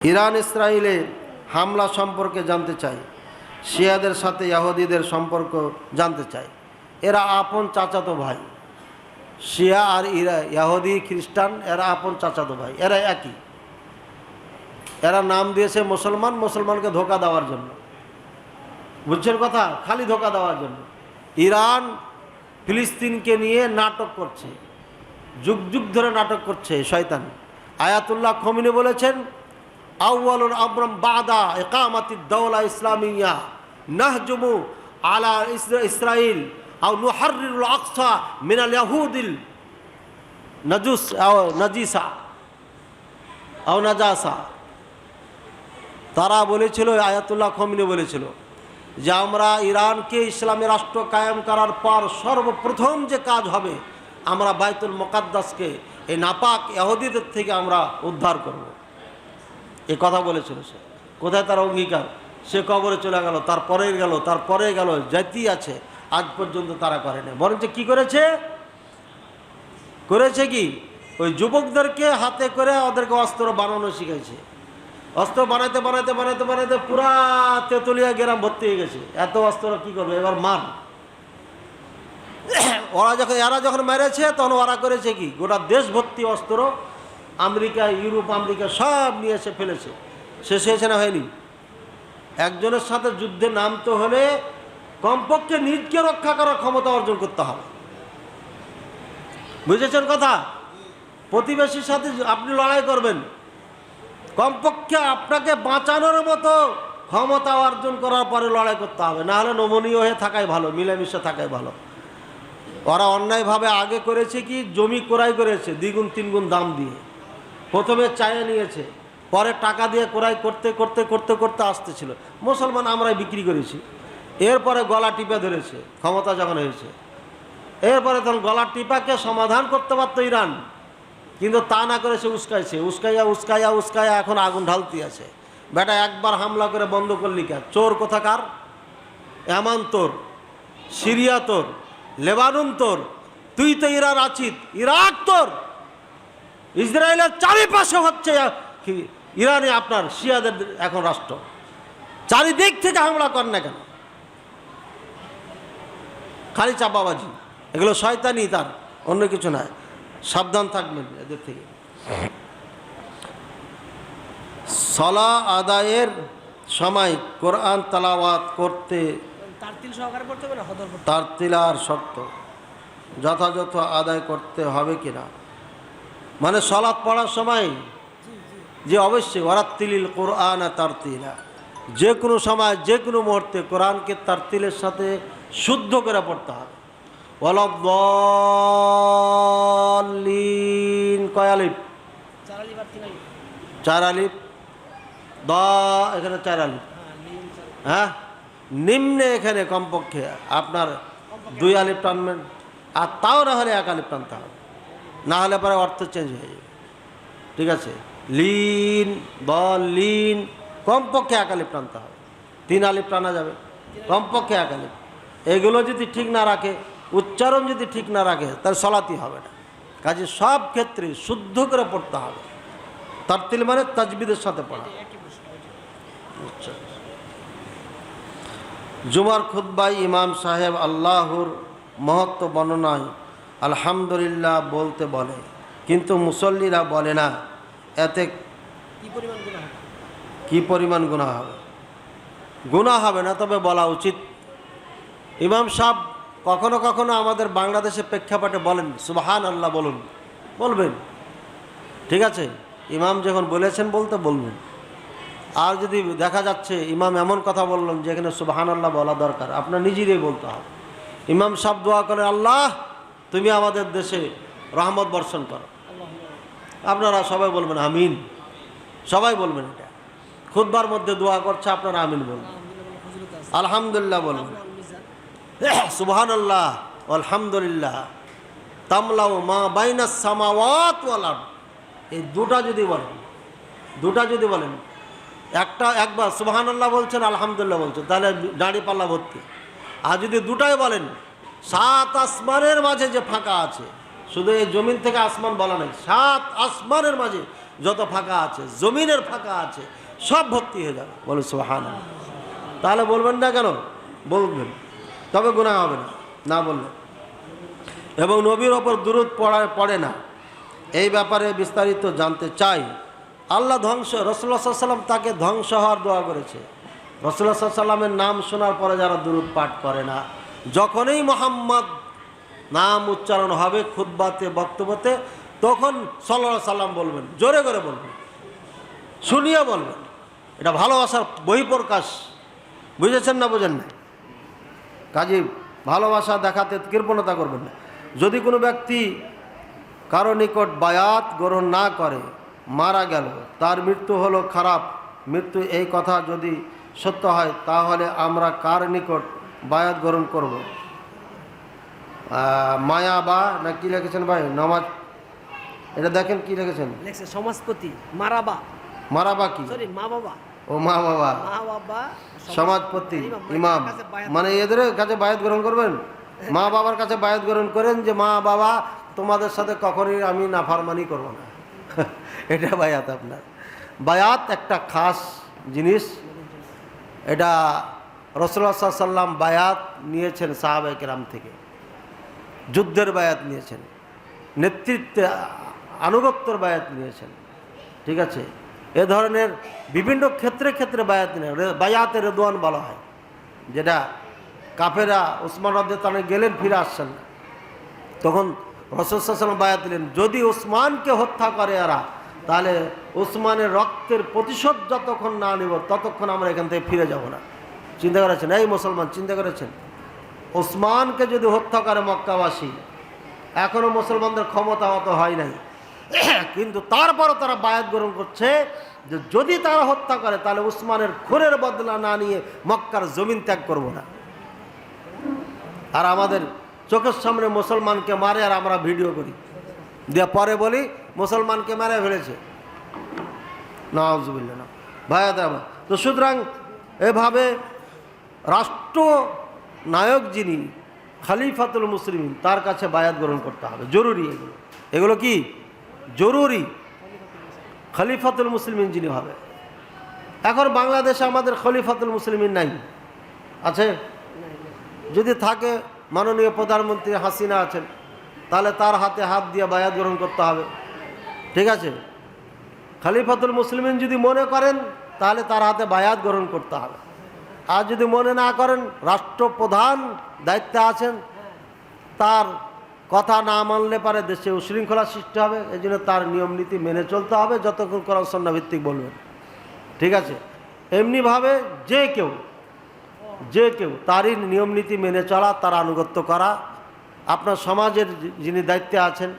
Iran ইসরায়েলে হামলা সম্পর্কে জানতে চাই, শিয়াদের সাথে ইয়াহুদিদের সম্পর্ক জানতে চাই। এরা আপন চাচাতো ভাই, শিয়া আর ইরা, ইয়াহুদি, খ্রিস্টান, এরা আপন চাচাতো ভাই, এরা একই। এরা নাম দিয়েছে মুসলমান, মুসলমানকে ধোকা দেওয়ার জন্য। বুঝছেন কথা? খালি ধোকা দেওয়ার জন্য। ইরান ফিলিস্তিনকে নিয়ে নাটক করছে, যুগ যুগ ধরে নাটক করছে শয়তান। আয়াতুল্লাহ খমিনি বলেছেন আউ্বালুল আবরম বাদা একামাতি দৌলা ইসলামিয়া নাহজুমু আলা ইসরাইল আউ নুহারিরুল আকসা মিনাল ইয়াহুদিল নজুস নজিসা, আও নাজাসা তারা বলেছিল আয়াতুল্লাহ খমিনি বলেছিল যে আমরা ইরানকে ইসলামী রাষ্ট্র কায়েম করার পর সর্বপ্রথম যে কাজ হবে, আমরা বাইতুল মোকাদ্দাসকে, এই নাপাক ইহুদিদের থেকে আমরা উদ্ধার করব। এ কথা বলেছিল সে। কোথায় তার অঙ্গীকার? সে কবরে চলে গেল তারপরে গেল তারপরে গেল জাতি আছে, আজ পর্যন্ত তারা করেনি বরঞ্চ কি করেছে? করেছে কি? ওই যুবকদেরকে হাতে করে ওদেরকে অস্ত্র বানানো শিখেছে অস্ত্র বানাইতে বানাইতে বানাইতে বানাইতে পুরা তেঁতুলিয়া গ্রাম ভর্তি হয়ে গেছে। এত অস্ত্র কি করবে? এবার মান। ওরা যখন, এরা যখন মেরেছে, তখন ওরা করেছে কি? গোটা দেশ ভর্তি অস্ত্র আমেরিকা, ইউরোপ, আমেরিকা সব নিয়ে এসে ফেলেছে। শেষ হয়েছে না হয়নি? একজনের সাথে যুদ্ধে নামতে হলে কমপক্ষে নিজকে রক্ষা করার ক্ষমতা অর্জন করতে হবে। বুঝেছেন কথা? প্রতিবেশীর সাথে আপনি লড়াই করবেন। কমপক্ষে আপনাকে বাঁচানোর মতো ক্ষমতা অর্জন করার পরে লড়াই করতে হবে। না হলে নমনীয় হয়ে থাকাই ভালো, মিলেমিশে থাকাই ভালো। ওরা অন্যায়ভাবে আগে করেছে কি? জমি ক্রয় করেছে, দ্বিগুণ, তিনগুণ দাম দিয়ে। প্রথমে চায়ে নিয়েছে, পরে টাকা দিয়ে ক্রয় করতে করতে করতে করতে আসতেছিল। মুসলমান আমরাই বিক্রি করেছি। এরপরে গলা টিপে ধরেছে, ক্ষমতা যখন হয়েছে। এরপরে তখন গলা টিপাকে সমাধান করতে পারতো ইরান। কিন্তু তা না করে সে উস্কাইছে। উস্কাইয়া উস্কাইয়া উস্কাইয়া এখন আগুন ঢালতি আছে। বেটা, একবার হামলা করে বন্ধ করলি কে? চোর কোথাকার? এমান তোর, সিরিয়া তোর, লেবানন তোর, তুই তো ইরান আছিস ইরাক তোর। ইসরায়েলের চারিপাশে হচ্ছে কি ইরানে আপনার শিয়াদের এখন রাষ্ট্র। চারিদিক থেকে হামলা কর না কেন? খালি চাপাবাজি। এগুলো শয়তানি তার অন্য কিছু নয় সাবধান থাকবেন এদের থেকে। সলা আদায়ের সময় কোরআন তালাওয়াত করতে না? তার তিলার শর্ত। যথাযথ আদায় করতে হবে কিনা? মানে সলাৎ পড়ার সময়? যে অবশ্যই। ওরাত্তিলিল কোরআন তার তিলা যে কোনো সময়, যে কোনো মুহূর্তে কোরআনকে তার তিলের সাথে শুদ্ধ করে পড়তে হবে। ওয়ালাদ্দাল্লিন কয় চার আলিফ। দ, এখানে চার আলিফ। হ্যাঁ? নিম্নে এখানে কমপক্ষে আপনার দুই আলিফ টানবেন, আর তাও না হলে এক আলিফ টানতে হবে। না হলে পরে অর্থ চেঞ্জ হয়ে যাবে। ঠিক আছে? লিন ব লিন কমপক্ষে এক আলিফ টানতে হবে। তিন আলিফ টানা যাবে। কমপক্ষে এক আলিফ। এগুলো যদি ঠিক না রাখে উচ্চারণ যদি ঠিক না রাখে তাহলে সলাতি হবে না। কাজে সব ক্ষেত্রে শুদ্ধ করে পড়তে হবে। তারতিল মানে তাজবিদের সাথে পড়া। আচ্ছা। জুমার খুদ্বাই ইমাম সাহেব আল্লাহর মহত্ব বর্ণনায় আলহামদুলিল্লাহ বলতে বলে। কিন্তু মুসল্লিরা বলে না এতে কি পরিমাণ গুণা হবে? পরিমাণ গুণা হবে? না তবে বলা উচিত। ইমাম সাহেব কখনো কখনো আমাদের বাংলাদেশের প্রেক্ষাপটে বলেন সুবাহান আল্লাহ বলুন। বলবেন। ঠিক আছে? ইমাম যখন বলেছেন বলতে বলবেন। আর যদি দেখা যাচ্ছে ইমাম এমন কথা বললেন যেখানে সুবাহান আল্লাহ বলা দরকার আপনার নিজেরই বলতে হবে। ইমাম সাহেব দোয়া করে আল্লাহ তুমি আমাদের দেশে রহমত বর্ষণ করো। আপনারা সবাই বলবেন আমিন। সবাই বলবেন এটা। খুদবার মধ্যে দোয়া করছে, আপনারা আমিন বলবেন। আলহামদুলিল্লাহ বলবেন। সুবহান আল্লাহ আলহামদুলিল্লাহ। তামলাও মা বাইনাস সামাওয়াত ওয়াল আরদ। এই দুটা যদি বলেন, দুটা যদি বলেন, একটা একবার সুবহান আল্লাহ বলছেন, আলহামদুলিল্লাহ বলছেন, তাহলে দাঁড়ি পাল্লা ভর্তি। আর যদি দুটাই বলেন সাত আসমানের মাঝে যে ফাঁকা আছে, শুধু এই জমিন থেকে আসমান বলা নাই, সাত আসমানের মাঝে যত ফাঁকা আছে, জমিনের ফাঁকা আছে, সব ভর্তি হয়ে যাবে। বলে সোহান তাহলে বলবেন না কেন? বলবেন। তবে গুণা হবে না না বললে। এবং নবীর ওপর দূরত পড়া পড়ে না। এই ব্যাপারে বিস্তারিত জানতে চাই। আল্লাহ ধ্বংস রসুল্লাহ সাল্লাম তাকে ধ্বংস হওয়ার দোয়া করেছে। রসুল্লাহ সাল্লামের নাম শোনার পরে যারা দূরত পাঠ করে না যখনই মোহাম্মদ নাম উচ্চারণ হবে খুদ্বাতে বক্তব্যতে, তখন সাল্লাহ সাল্লাম বলবেন, জোরে করে বলবেন, শুনিয়ে বলবেন। এটা ভালোবাসার বহিঃপ্রকাশ। বুঝেছেন না বোঝেন না কাজে, ভালোবাসা দেখাতে কৃপণতা করবেন না। যদি কোনো ব্যক্তি কারও নিকট বায়াত গ্রহণ না করে, মারা গেল, তার মৃত্যু হলো খারাপ, মৃত্যু এই কথা যদি সত্য হয়, তাহলে আমরা কার নিকট বায়াত গ্রহণ করব। মায়া বা না কি লিখেছেন ভাই? নমাজ। এটা দেখেন কি লিখেছেন? সমাজপতি। মারাবা মারাবা কি? সরি মা বাবা। ও মা বাবা। মা বাবা সমাজপতি মানে ইমাম। মানে এদের কাছে বায়াত গ্রহণ করবেন? মা বাবার কাছে বায়াত গ্রহণ করেন যে মা বাবা তোমাদের সাথে কখনই আমি নাফারমানি করব না। এটা বায়াত আপনার। বায়াত একটা খাস জিনিস। এটা রসুল্লাহ সাল্লাম বায়াত নিয়েছেন সাহাবাই কেরাম থেকে। যুদ্ধের বায়াত নিয়েছেন। নেতৃত্বে আনুগত্যর বায়াত নিয়েছেন। ঠিক আছে? এ ধরনের বিভিন্ন ক্ষেত্রে ক্ষেত্রে বায়াত নিয়ে বায়াতে রেদোয়ান বলা হয়। যেটা কাফেরা ওসমান রদ্দানে গেলেন, ফিরে আসছেন তখন রসদাম বায়াত দিলেন যদি ওসমানকে হত্যা করে এরা, তাহলে ওসমানের রক্তের প্রতিশোধ যতক্ষণ না নেব, ততক্ষণ আমরা এখান থেকে ফিরে যাব না। চিন্তা করেছেন? এই মুসলমান, চিন্তা করেছেন? ওসমানকে যদি হত্যা করে মক্কাবাসী এখনও মুসলমানদের ক্ষমতা অত হয় নাই। কিন্তু তারপরও তারা বায়াত গ্রহণ করছে যে যদি তারা হত্যা করে, তাহলে উসমানের খুনের বদলা না নিয়ে মক্কার জমিন ত্যাগ করব না। আর আমাদের চোখের সামনে মুসলমানকে মারে আর আমরা ভিডিও করি। দিয়ে পরে বলি, মুসলমানকে মারে ফেলেছে। না। ভাইয়া দাবা তো সুতরাং এভাবে রাষ্ট্র নায়ক যিনি, খালিফাতুল মুসলিম তার কাছে বায়াত গ্রহণ করতে হবে। জরুরি এগুলো। এগুলো কি? জরুরি। খলিফাতুল মুসলিমিন যিনি হবে। এখন বাংলাদেশে আমাদের খলিফাতুল মুসলিমিন নাই। আছে? যদি থাকে, মাননীয় প্রধানমন্ত্রী হাসিনা আছেন, তাহলে তার হাতে হাত দিয়ে বায়াত গ্রহণ করতে হবে। ঠিক আছে? খলিফাতুল মুসলিমিন যদি মনে করেন, তাহলে তার হাতে বায়াত গ্রহণ করতে হবে। আর যদি মনে না করেন, রাষ্ট্রপ্রধান দায়িত্বে আছেন, তার কথা না মানলে পারে দেশে উশৃঙ্খলা সৃষ্টি হবে, এই জন্য তার নিয়ম নীতি মেনে চলতে হবে, যতক্ষণ কোরআন সন্না ভিত্তিক বলবেন। ঠিক আছে? এমনিভাবে যে কেউ যে কেউ তারই নিয়ম নীতি মেনে চলা, তার আনুগত্য করা, আপনার সমাজের যিনি দায়িত্বে আছেন,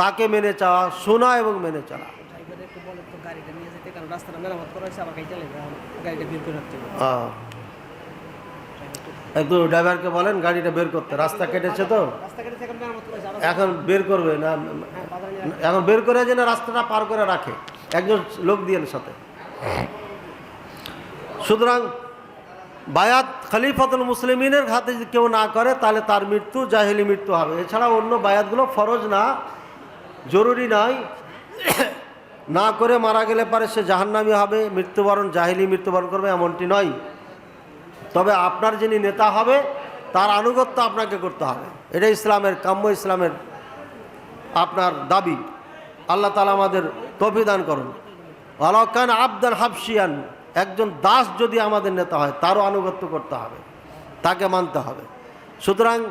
তাকে মেনে চাওয়া, শোনা এবং মেনে চলা ড্রাইভারে একটু বলে তো গাড়িটা নিয়ে যেতে কারণ রাস্তাটা মেরামত করা হয়েছে আবার গাড়িটা লেগে গাড়িটা বের করে রাখতে একটু ড্রাইভারকে বলেন গাড়িটা বের করতে। রাস্তা কেটেছে তো? এখন বের করবে না? হ্যাঁ, এখন বের করে যেন রাস্তাটা পার করে রাখে। একজন লোক দিয়ে সাথে। সুতরাং বায়াত খলিফাতুল মুসলিমিনের হাতে যদি কেউ না করে তাহলে তার মৃত্যু জাহেলি মৃত্যু হবে। এছাড়া অন্য বায়াতগুলো ফরজ না জরুরি নয়। না করে মারা গেলে পারে সে জাহান্নামি হবে, মৃত্যুবরণ, জাহিলি মৃত্যুবরণ করবে, এমনটি নয়। তবে আপনার যিনি নেতা হবে, তার আনুগত্য আপনাকে করতে হবে। এটা ইসলামের কাম্য ইসলামের আপনার দাবি। আল্লাহ তালা আমাদের তফিদান করুন। আলাকান আবদান হাফসিয়ান একজন দাস যদি আমাদের নেতা হয়, তারও আনুগত্য করতে হবে, তাকে মানতে হবে। সুতরাং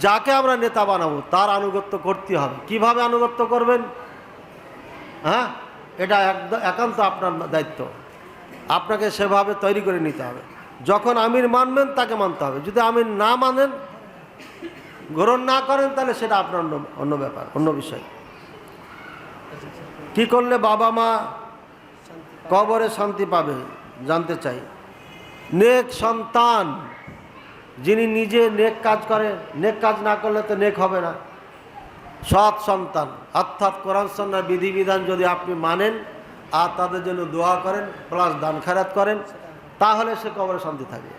যাকে আমরা নেতা বানাবো, তার আনুগত্য করতে হবে। কীভাবে আনুগত্য করবেন? হ্যাঁ? এটা একান্ত আপনার দায়িত্ব। আপনাকে সেভাবে তৈরি করে নিতে হবে। যখন আমির মানবেন, তাকে মানতে হবে। যদি আমির না মানেন, গ্রহণ না করেন, তাহলে সেটা আপনার অন্য অন্য ব্যাপার, অন্য বিষয়। কি করলে বাবা মা কবরে শান্তি পাবে, জানতে চাই। নেক সন্তান, যিনি নিজে নেক কাজ করে, নেক কাজ না করলে তো নেক হবে না। সৎ সন্তান। অর্থাৎ কোরআন সন্ন্যার বিধিবিধান যদি আপনি মানেন আর তাদের জন্য দোয়া করেন, প্লাস দান খারাত করেন, তাহলে সে কবরে শান্তি থাকবে।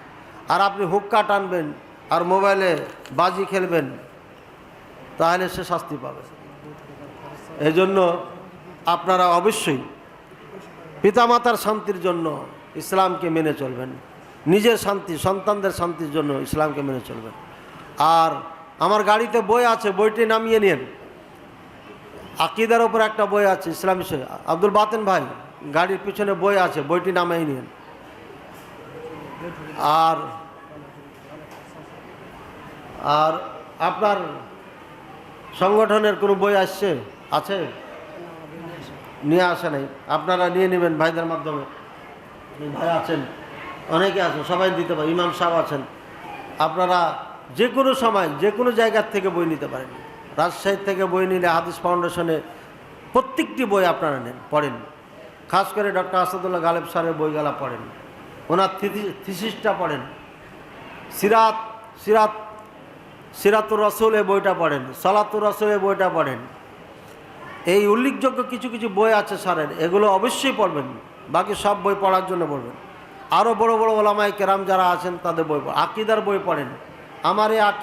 আর আপনি হুক্কা টানবেন আর মোবাইলে বাজি খেলবেন, তাহলে সে শাস্তি পাবে। এই জন্য আপনারা অবশ্যই পিতামাতার শান্তির জন্য ইসলামকে মেনে চলবেন। নিজের শান্তি, সন্তানদের শান্তির জন্য ইসলামকে মেনে চলবেন। আর আমার গাড়িতে বই আছে, বইটি নামিয়ে নিন। আকিদার ওপর একটা বই আছে, ইসলাম আব্দুল বাতেন ভাই, গাড়ির পিছনে বই আছে, বইটি নামিয়ে নিন। আর আর আপনার সংগঠনের কোনো বই আসছে? আছে? নিয়ে আসে নাই। আপনারা নিয়ে নেবেন ভাইদের মাধ্যমে। ভাই আছেন, অনেকে আছেন, সবাই দিতে পারে। ইমাম সাহেব আছেন। আপনারা যে কোনো সময়, যে কোনো জায়গার থেকে বই নিতে পারেন। রাজশাহী থেকে বই নিলে হাদিস ফাউন্ডেশনে প্রত্যেকটি বই আপনারা নেন, পড়েন। খাস করে ডক্টর আসাদুল্লাহ গালেব স্যারের বইগুলা পড়েন। ওনার থিসি- থিসিসটা পড়েন। সিরাত সিরাত, সিরাতুর রসুল এই বইটা পড়েন, সালাতুর রসুল এই বইটা পড়েন। এই উল্লেখযোগ্য কিছু কিছু বই আছে স্যারের এগুলো অবশ্যই পড়বেন। বাকি সব বই পড়ার জন্য পড়বেন। আরও বড় বড় ওলামায় কেরাম যারা আছেন তাদের বই আকিদার বই পড়েন। আমার আকি